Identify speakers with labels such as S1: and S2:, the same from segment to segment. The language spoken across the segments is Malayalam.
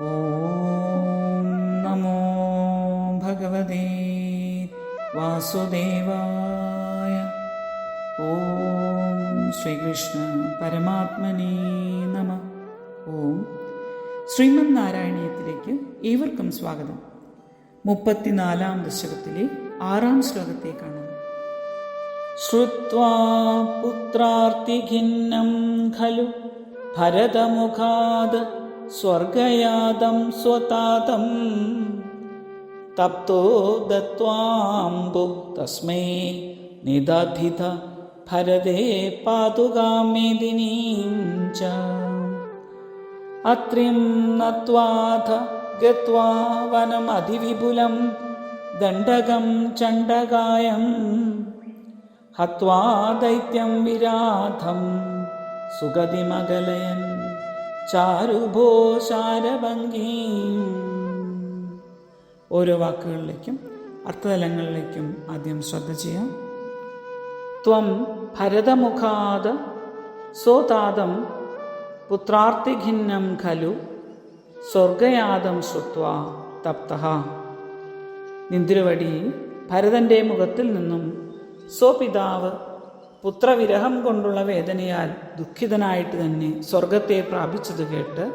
S1: ഓം നമോ ഭഗവതേ വാസുദേവായ ഓം ശ്രീകൃഷ്ണ പരമാത്മനേ നമ ഓം ശ്രീമദ് നാരായണീയത്തിലേക്ക് ഏവർക്കും സ്വാഗതം. മുപ്പത്തിനാലാം ദശകത്തിലെ ആറാം ശ്ലോകത്തേക്കാണ്. ശ്രുത്വാ പുത്രാർത്തിഖിന്നം ഖലു ഭരതമുഖാത് സ്വർഗയാതം സ്വതാതം തപ്തോ ദത്വാംബു തസ്മൈ നിദധിത ഭരതേ പാതുകാമേദിനീം ച. അത്രിം നത്വാഥ ഗത്വാ വനമതിവിപുലം ദണ്ഡകം ചണ്ഡകായം ഹത്വാ ദൈത്യം വിരാധം സുഗതിമകലയൻ ചാരുഭോ ശാരഭംഗീം ഓരോ വാക്കുകളിലേക്കും അർത്ഥതലങ്ങളിലേക്കും ആദ്യം ശ്രദ്ധ ചെയ്യാം. ത്വം ഭരതമുഖാത് സ്വതാദം പുത്രാർത്ഥിഖിന്നം ഖലു സ്വർഗയാദം ശ്രുത്വ തപ്ത നിന്തിരുവടി ഭരതന്റെ മുഖത്തിൽ നിന്നും സ്വപിതാവ് പുത്രവിരഹം കൊണ്ടുള്ള വേദനയാൽ ദുഃഖിതനായിട്ട് തന്നെ സ്വർഗത്തെ പ്രാപിച്ചത് കേട്ട്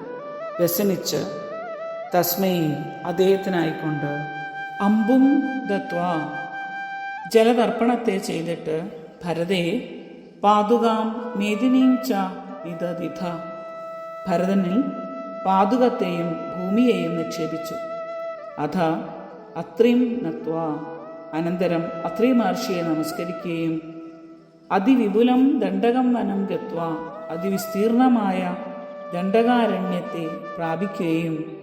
S1: വ്യസനിച്ച് തസ്മയെ അദ്ദേഹത്തിനായിക്കൊണ്ട് അമ്പും ദത്വ ജലതർപ്പണത്തെ ചെയ്തിട്ട് ഭരതേ പാതുകാം മേദിനീം ച വിദധിഥ. ഭരതനിൽ പാതുകത്തെയും ഭൂമിയെയും നിക്ഷേപിച്ചു. അഥ അത്രീം നത്വ. അനന്തരം അത്രീ മഹർഷിയെ നമസ്കരിക്കുകയും അതിവിപുലം ദണ്ഡകം വനം ഗത്വ അതിവിസ്തീർണമായ ദണ്ഡകാരണ്യത്തെ പ്രാപിക്കുകയും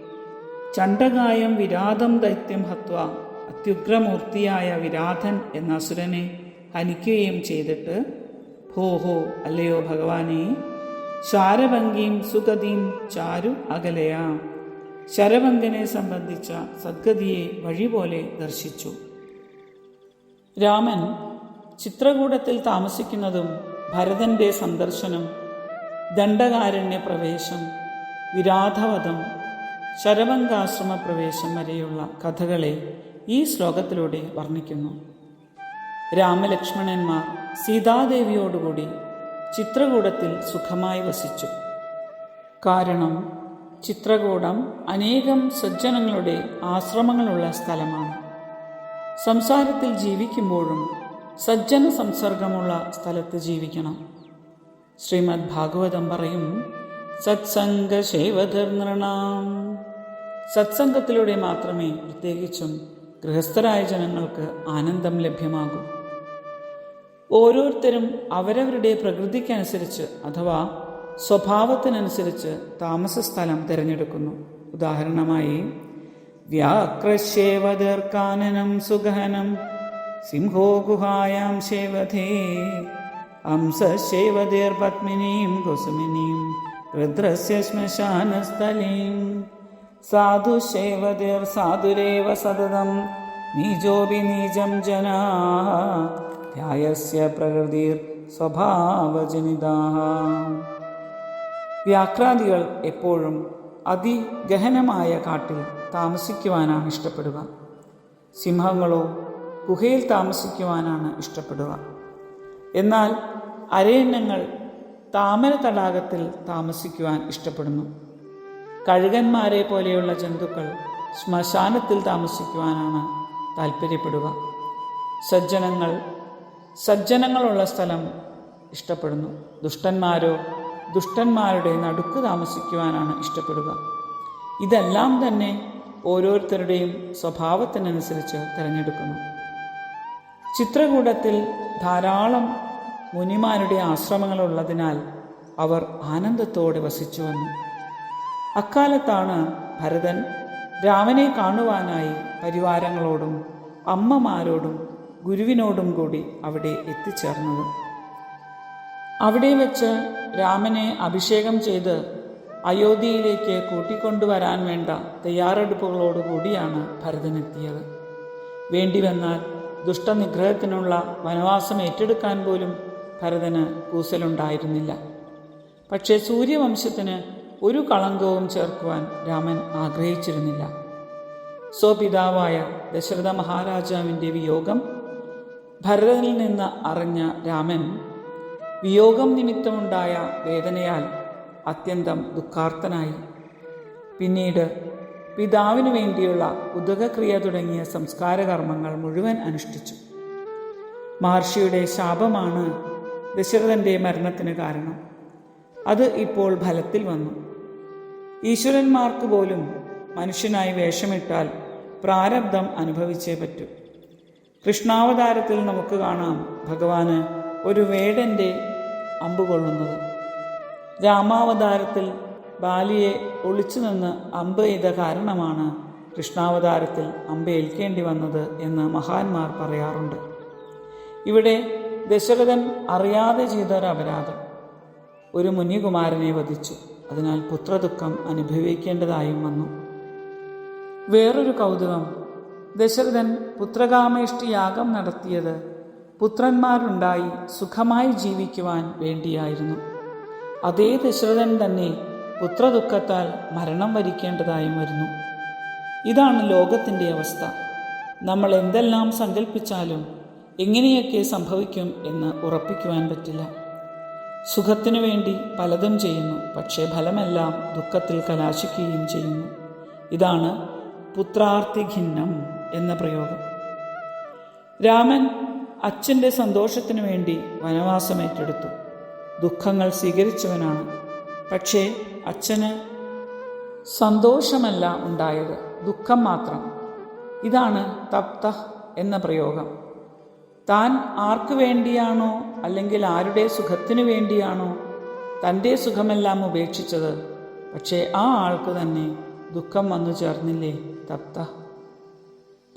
S1: ചണ്ഡകായം വിരാതം ദൈത്യം ഹത്വ അത്യുഗ്രമൂർത്തിയായ വിരാധൻ എന്ന അസുരനെ ഹനിക്കുകയും ചെയ്തിട്ട് ഭോഹോ അല്ലയോ ഭഗവാനെ ശാരഭംഗിയും സുഗതിയും ചാരു അകലയ. ശരഭംഗനെ സംബന്ധിച്ച സദ്ഗതിയെ വഴി പോലെ ദർശിച്ചു. രാമൻ ചിത്രകൂടത്തിൽ താമസിക്കുന്നതും ഭരതന്റെ സന്ദർശനം ദണ്ഡകാരണ്യ പ്രവേശം വിരാധവധം ശരവംഗാശ്രമ പ്രവേശം വരെയുള്ള കഥകളെ ഈ ശ്ലോകത്തിലൂടെ വർണിക്കുന്നു. രാമലക്ഷ്മണന്മാർ സീതാദേവിയോടുകൂടി ചിത്രകൂടത്തിൽ സുഖമായി വസിച്ചു. കാരണം ചിത്രകൂടം അനേകം സജ്ജനങ്ങളുടെ ആശ്രമങ്ങളുള്ള സ്ഥലമാണ്. സംസാരത്തിൽ ജീവിക്കുമ്പോഴും സജ്ജന സംസർഗമുള്ള സ്ഥലത്ത് ജീവിക്കണം. ശ്രീമദ് ഭാഗവതം പറയും സത്സംഗ ശൈവധർണാം സത്സംഗത്തിലൂടെ മാത്രമേ പ്രത്യേകിച്ചും ഗൃഹസ്ഥരായ ജനങ്ങൾക്ക് ആനന്ദം ലഭ്യമാകൂ. ഓരോരുത്തരും അവരവരുടെ പ്രകൃതിക്കനുസരിച്ച് അഥവാ സ്വഭാവത്തിനനുസരിച്ച് താമസ സ്ഥലം തിരഞ്ഞെടുക്കുന്നു. ഉദാഹരണമായി വ്യാക്രശേവദർക്കാനനം സുഗഹനം സിംഹോ ഗുഹായാം ശേവധേ. അംസശേവതീർപത്മിനീം കുസുമിനീം രുദ്രസ്യ ശ്മശാനസ്ഥലീം. സാധുശേവതീർ സാധുരേവ സതതം നീജോപി നീജം ജനാ ധ്യായസ്യ പ്രകൃതിർ സ്വഭാവജനിതാഹ. വ്യാക്രാദികൾ എപ്പോഴും അതിഗഹനമായ കാട്ടിൽ താമസിക്കുവാനാണ് ഇഷ്ടപ്പെടുക. സിംഹങ്ങളോ ഗുഹയിൽ താമസിക്കുവാനാണ് ഇഷ്ടപ്പെടുക. എന്നാൽ അരയന്നങ്ങൾ താമര തടാകത്തിൽ താമസിക്കുവാൻ ഇഷ്ടപ്പെടുന്നു. കഴുകന്മാരെ പോലെയുള്ള ജന്തുക്കൾ ശ്മശാനത്തിൽ താമസിക്കുവാനാണ് താല്പര്യപ്പെടുക സജ്ജനങ്ങൾ സജ്ജനങ്ങളുള്ള സ്ഥലം ഇഷ്ടപ്പെടുന്നു. ദുഷ്ടന്മാരോ ദുഷ്ടന്മാരുടെ നടുക്ക് താമസിക്കുവാനാണ് ഇഷ്ടപ്പെടുക. ഇതെല്ലാം തന്നെ ഓരോരുത്തരുടെയും സ്വഭാവത്തിനനുസരിച്ച് തിരഞ്ഞെടുക്കുന്നു. ചിത്രകൂടത്തിൽ ധാരാളം മുനിമാരുടെ ആശ്രമങ്ങളുള്ളതിനാൽ അവർ ആനന്ദത്തോടെ വസിച്ചു വന്നു. അക്കാലത്താണ് ഭരതൻ രാമനെ കാണുവാനായി പരിവാരങ്ങളോടും അമ്മമാരോടും ഗുരുവിനോടും കൂടി അവിടെ എത്തിച്ചേർന്നത്. അവിടെ വെച്ച് രാമനെ അഭിഷേകം ചെയ്ത് അയോധ്യയിലേക്ക് കൂട്ടിക്കൊണ്ടുവരാൻ വേണ്ട തയ്യാറെടുപ്പുകളോടുകൂടിയാണ് ഭരതനെത്തിയത് വേണ്ടി വന്നാൽ ദുഷ്ടനിഗ്രഹത്തിനുള്ള വനവാസം ഏറ്റെടുക്കാൻ പോലും ഭരതന് കൂസലുണ്ടായിരുന്നില്ല. പക്ഷേ സൂര്യവംശത്തിന് ഒരു കളങ്കവും ചേർക്കുവാൻ രാമൻ ആഗ്രഹിച്ചിരുന്നില്ല. സ്വപിതാവായ ദശരഥ മഹാരാജാവിന്റെ വിയോഗം ഭരതനിൽ നിന്ന് അറിഞ്ഞ രാമൻ വിയോഗം നിമിത്തമുണ്ടായ വേദനയാൽ അത്യന്തം ദുഃഖാർത്തനായി. പിന്നീട് പിതാവിനു വേണ്ടിയുള്ള ഉദകക്രിയ തുടങ്ങിയ സംസ്കാര കർമ്മങ്ങൾ മുഴുവൻ അനുഷ്ഠിച്ചു. മഹർഷിയുടെ ശാപമാണ് ദശരഥന്റെ മരണത്തിന് കാരണം. അത് ഇപ്പോൾ ഫലത്തിൽ വന്നു. ഈശ്വരന്മാർക്ക് പോലും മനുഷ്യനായി വേഷമിട്ടാൽ പ്രാരബ്ധം അനുഭവിച്ചേ പറ്റൂ. കൃഷ്ണാവതാരത്തിൽ നമുക്ക് കാണാം ഭഗവാന് ഒരു വേടന്റെ അമ്പ് കൊള്ളുന്നത്. രാമാവതാരത്തിൽ ബാലിയെ ഒളിച്ചു നിന്ന് അമ്പ് ചെയ്ത കാരണമാണ് കൃഷ്ണാവതാരത്തിൽ അമ്പ് ഏൽക്കേണ്ടി വന്നത് എന്ന് മഹാന്മാർ പറയാറുണ്ട്. ഇവിടെ ദശരഥൻ അറിയാതെ ചെയ്ത ഒരു അപരാധം. ഒരു മുനികുമാരനെ വധിച്ചു. അതിനാൽ പുത്രദുഃഖം അനുഭവിക്കേണ്ടതായും വന്നു. വേറൊരു കൗതുകം. ദശരഥൻ പുത്രകാമേഷ്ടി യാഗം നടത്തിയത് പുത്രന്മാരുണ്ടായി സുഖമായി ജീവിക്കുവാൻ വേണ്ടിയായിരുന്നു. അതേ ദശരഥൻ തന്നെ പുത്രദുഃഖത്താൽ മരണം വരിക്കേണ്ടതായും വരുന്നു. ഇതാണ് ലോകത്തിന്റെ അവസ്ഥ. നമ്മൾ എന്തെല്ലാം സങ്കല്പിച്ചാലും എങ്ങനെയൊക്കെ സംഭവിക്കും എന്ന് ഉറപ്പിക്കുവാൻ പറ്റില്ല. സുഖത്തിനു വേണ്ടി പലതും ചെയ്യുന്നു പക്ഷേ ഫലമെല്ലാം ദുഃഖത്തിൽ കലാശിക്കുകയും ചെയ്യുന്നു. ഇതാണ് പുത്രാർത്ഥി ഖിന്നം എന്ന പ്രയോഗം. രാമൻ അച്ഛന്റെ സന്തോഷത്തിനു വേണ്ടി വനവാസം ഏറ്റെടുത്തു ദുഃഖങ്ങൾ സ്വീകരിച്ചവനാണ് പക്ഷേ അച്ഛന് സന്തോഷമല്ല ഉണ്ടായത് ദുഃഖം മാത്രം. ഇതാണ് തപ്ത എന്ന പ്രയോഗം. താൻ ആർക്കു വേണ്ടിയാണോ അല്ലെങ്കിൽ ആരുടെ സുഖത്തിനു വേണ്ടിയാണോ തന്റെ സുഖമെല്ലാം ഉപേക്ഷിച്ചത് പക്ഷേ ആ ആൾക്ക് തന്നെ ദുഃഖം വന്നു ചേർന്നില്ലേ തപ്ത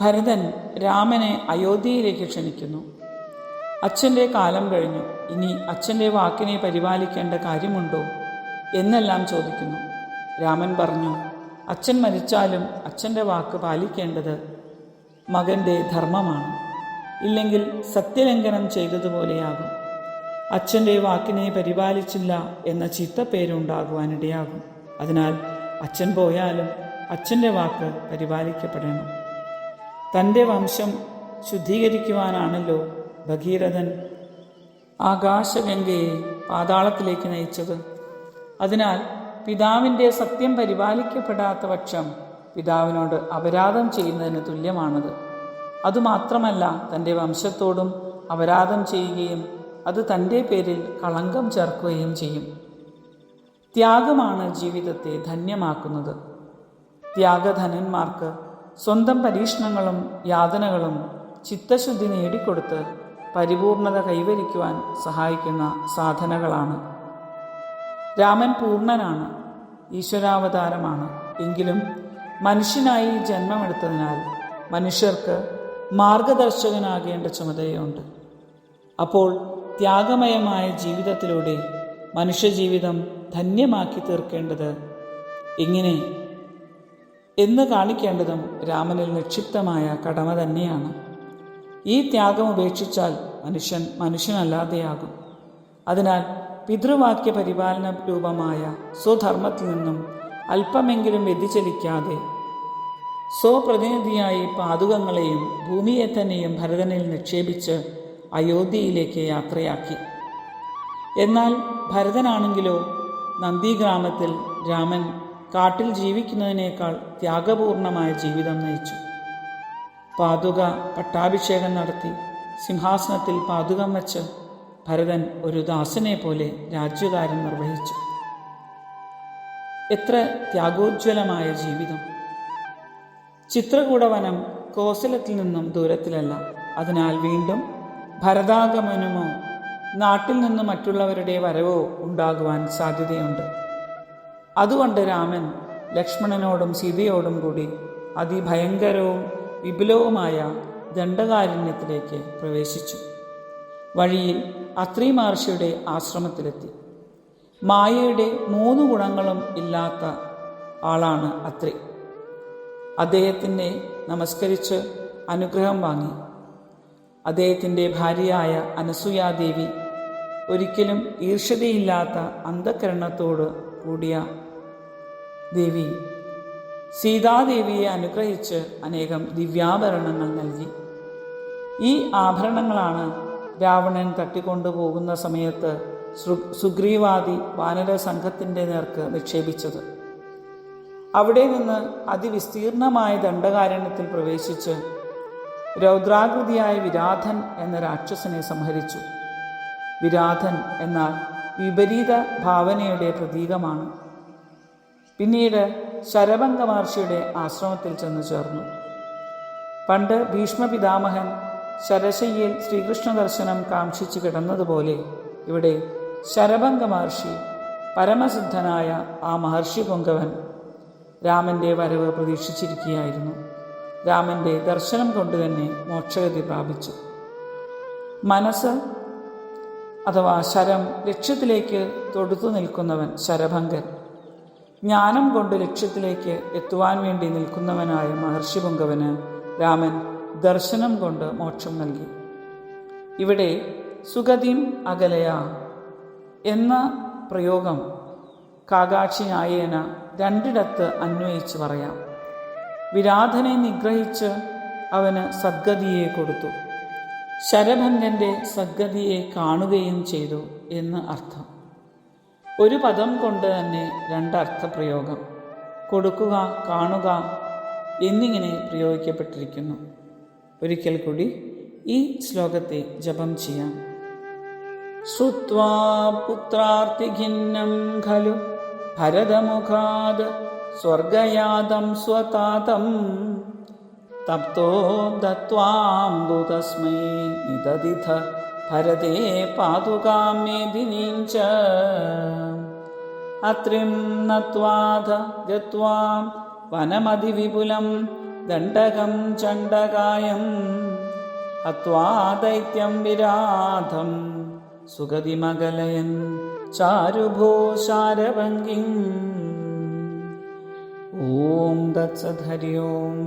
S1: ഭരതൻ രാമനെ അയോധ്യയിലേക്ക് ക്ഷണിക്കുന്നു. അച്ഛന്റെ കാലം കഴിഞ്ഞു. ഇനി അച്ഛന്റെ വാക്കിനെ പരിപാലിക്കേണ്ട കാര്യമുണ്ടോ? എന്നെല്ലാം ചോദിക്കുന്നു. രാമൻ പറഞ്ഞു അച്ഛൻ മരിച്ചാലും അച്ഛന്റെ വാക്ക് പാലിക്കേണ്ടത് മകന്റെ ധർമ്മമാണ്. ഇല്ലെങ്കിൽ സത്യലംഘനം ചെയ്തതുപോലെയാകും. അച്ഛന്റെ വാക്കിനെ പരിപാലിച്ചില്ല എന്ന ചീത്തപ്പേരുണ്ടാകുവാനിടയാകും അതിനാൽ അച്ഛൻ പോയാലും അച്ഛന്റെ വാക്ക് പരിപാലിക്കപ്പെടണം. തന്റെ വംശം ശുദ്ധീകരിക്കുവാനാണല്ലോ ഭഗീരഥൻ ആകാശഗംഗയെ പാതാളത്തിലേക്ക് നയിച്ചത്. അതിനാൽ പിതാവിന്റെ സത്യം പരിപാലിക്കപ്പെടാത്ത പക്ഷം പിതാവിനോട് അപരാധം ചെയ്യുന്നതിന് തുല്യമാണത്. അതുമാത്രമല്ല തന്റെ വംശത്തോടും അപരാധം ചെയ്യുകയും അത് തന്റെ പേരിൽ കളങ്കം ചേർക്കുകയും ചെയ്യും. ത്യാഗമാണ് ജീവിതത്തെ ധന്യമാക്കുന്നത്. ത്യാഗധനന്മാർക്ക് സ്വന്തം പരീക്ഷണങ്ങളും യാതനകളും ചിത്തശുദ്ധി നേടിക്കൊടുത്ത് പരിപൂർണത കൈവരിക്കുവാൻ സഹായിക്കുന്ന സാധനകളാണ്. രാമൻ പൂർണനാണ് ഈശ്വരാവതാരമാണ്. എങ്കിലും മനുഷ്യനായി ജന്മമെടുത്തതിനാൽ മനുഷ്യർക്ക് മാർഗദർശകനാകേണ്ട ചുമതലയുണ്ട്. അപ്പോൾ ത്യാഗമയമായ ജീവിതത്തിലൂടെ മനുഷ്യജീവിതം ധന്യമാക്കി തീർക്കേണ്ടത് എങ്ങനെ? എന്ന് കാണിക്കേണ്ടതും രാമനിൽ നിക്ഷിപ്തമായ കടമ തന്നെയാണ്. ഈ ത്യാഗം ഉപേക്ഷിച്ചാൽ മനുഷ്യൻ മനുഷ്യനല്ലാതെയാകും. അതിനാൽ പിതൃവാക്യ പരിപാലന രൂപമായ സ്വധർമ്മത്തിൽ നിന്നും അല്പമെങ്കിലും വ്യതിചലിക്കാതെ സ്വപ്രതിനിധിയായി പാതുകങ്ങളെയും ഭൂമിയെ തന്നെയും ഭരതനിൽ നിക്ഷേപിച്ച് അയോധ്യയിലേക്ക് യാത്രയാക്കി. എന്നാൽ ഭരതനാണെങ്കിലോ നന്ദിഗ്രാമത്തിൽ രാമൻ കാട്ടിൽ ജീവിക്കുന്നതിനേക്കാൾ ത്യാഗപൂർണമായ ജീവിതം നയിച്ചു. പാതുക പട്ടാഭിഷേകം നടത്തി സിംഹാസനത്തിൽ പാതുകം വച്ച് ഭരതൻ ഒരു ദാസനെ പോലെ രാജ്യകാര്യം നിർവഹിച്ചു. എത്ര ത്യാഗോജ്വലമായ ജീവിതം. ചിത്രകൂടവനം കോസലത്തിൽ നിന്നും ദൂരത്തിലല്ല. അതിനാൽ വീണ്ടും ഭരതാഗമനമോ നാട്ടിൽ നിന്ന് മറ്റുള്ളവരുടെ വരവോ ഉണ്ടാകുവാൻ സാധ്യതയുണ്ട്. അതുകൊണ്ട് രാമൻ ലക്ഷ്മണനോടും സീതയോടും കൂടി അതിഭയങ്കരവും വിപുലവുമായ ദണ്ഡകാരുണ്യത്തിലേക്ക് പ്രവേശിച്ചു. വഴിയിൽ അത്രി മഹർഷിയുടെ ആശ്രമത്തിലെത്തി. മായയുടെ മൂന്ന് ഗുണങ്ങളും ഇല്ലാത്ത ആളാണ് അത്രി. അദ്ദേഹത്തിനെ നമസ്കരിച്ച് അനുഗ്രഹം വാങ്ങി. അദ്ദേഹത്തിന്റെ ഭാര്യയായ അനസൂയാദേവി ഒരിക്കലും ഈർഷ്യതയില്ലാത്ത അന്ധകരണത്തോട് കൂടിയ ദേവി. സീതാദേവിയെ അനുഗ്രഹിച്ച് അനേകം ദിവ്യാഭരണങ്ങൾ നൽകി. ഈ ആഭരണങ്ങളാണ് രാവണൻ തട്ടിക്കൊണ്ടുപോകുന്ന സമയത്ത് സുഗ്രീവാദി വാനര സംഘത്തിന്റെ നേർക്ക് നിക്ഷേപിച്ചത്. അവിടെ നിന്ന് അതിവിസ്തീർണമായ ദണ്ഡകാരണ്യത്തിൽ പ്രവേശിച്ച് രൗദ്രാകൃതിയായ വിരാധൻ എന്ന രാക്ഷസനെ സംഹരിച്ചു. വിരാധൻ എന്നാൽ വിപരീത ഭാവനയുടെ പ്രതീകമാണ്. പിന്നീട് ശരഭംഗ മഹർഷിയുടെ ആശ്രമത്തിൽ ചെന്നു ചേർന്നു. പണ്ട് ഭീഷ്മ പിതാമഹൻ ശരശയ്യയിൽ ശ്രീകൃഷ്ണ ദർശനം കാക്ഷിച്ചു കിടന്നതുപോലെ ഇവിടെ ശരഭംഗ മഹർഷി പരമസിദ്ധനായ ആ മഹർഷി പൊങ്കവൻ രാമന്റെ വരവ് പ്രതീക്ഷിച്ചിരിക്കുകയായിരുന്നു. രാമന്റെ ദർശനം കൊണ്ട് തന്നെ മോക്ഷഗതി പ്രാപിച്ചു. മനസ്സ് അഥവാ ശരം ലക്ഷ്യത്തിലേക്ക് തൊടുത്തു നിൽക്കുന്നവൻ ശരഭംഗൻ ജ്ഞാനം കൊണ്ട് ലക്ഷ്യത്തിലേക്ക് എത്തുവാൻ വേണ്ടി നിൽക്കുന്നവനായ മഹർഷി പൊങ്കവന് രാമൻ ദർശനം കൊണ്ട് മോക്ഷം നൽകി. ഇവിടെ സുഗതിം അകലയ എന്ന പ്രയോഗം കാകാക്ഷി ന്യായേന രണ്ടിടത്ത് അന്വയിച്ച് പറയാം. വിരാധനെ നിഗ്രഹിച്ച് അവന് സദ്ഗതിയെ കൊടുത്തു. ശരഭംഗന്റെ സദ്ഗതിയെ കാണുകയും ചെയ്തു എന്ന് അർത്ഥം. ഒരു പദം കൊണ്ട് തന്നെ രണ്ടർത്ഥ പ്രയോഗം. കൊടുക്കുക കാണുക എന്നിങ്ങനെ പ്രയോഗിക്കപ്പെട്ടിരിക്കുന്നു. ഒരിക്കൽ കൂടി ഈ ശ്ലോകത്തെ ജപം ചെയ്യാം. ശ്രുവാ പുത്രാർത്തിഖിന്നം ഖലു. ഭരതമുഖാത് സ്വർഗയാതം സ്വതാതം. തപ്തോ ദത്വാംബു തസ്മൈ നിദതിഥ ഭരതേ പാതുകാം ച അത്രിം നത്വാധ ഗത്വാം. വനമതിവിപുലം ദണ്ഡകം ചണ്ഡകായം ഹത്വാ ദൈത്യം വിരാധം സുഗതിമകലയൻ ചാരുഭോ ശാരഭംഗിം ഓം തത്സധരി ഓം.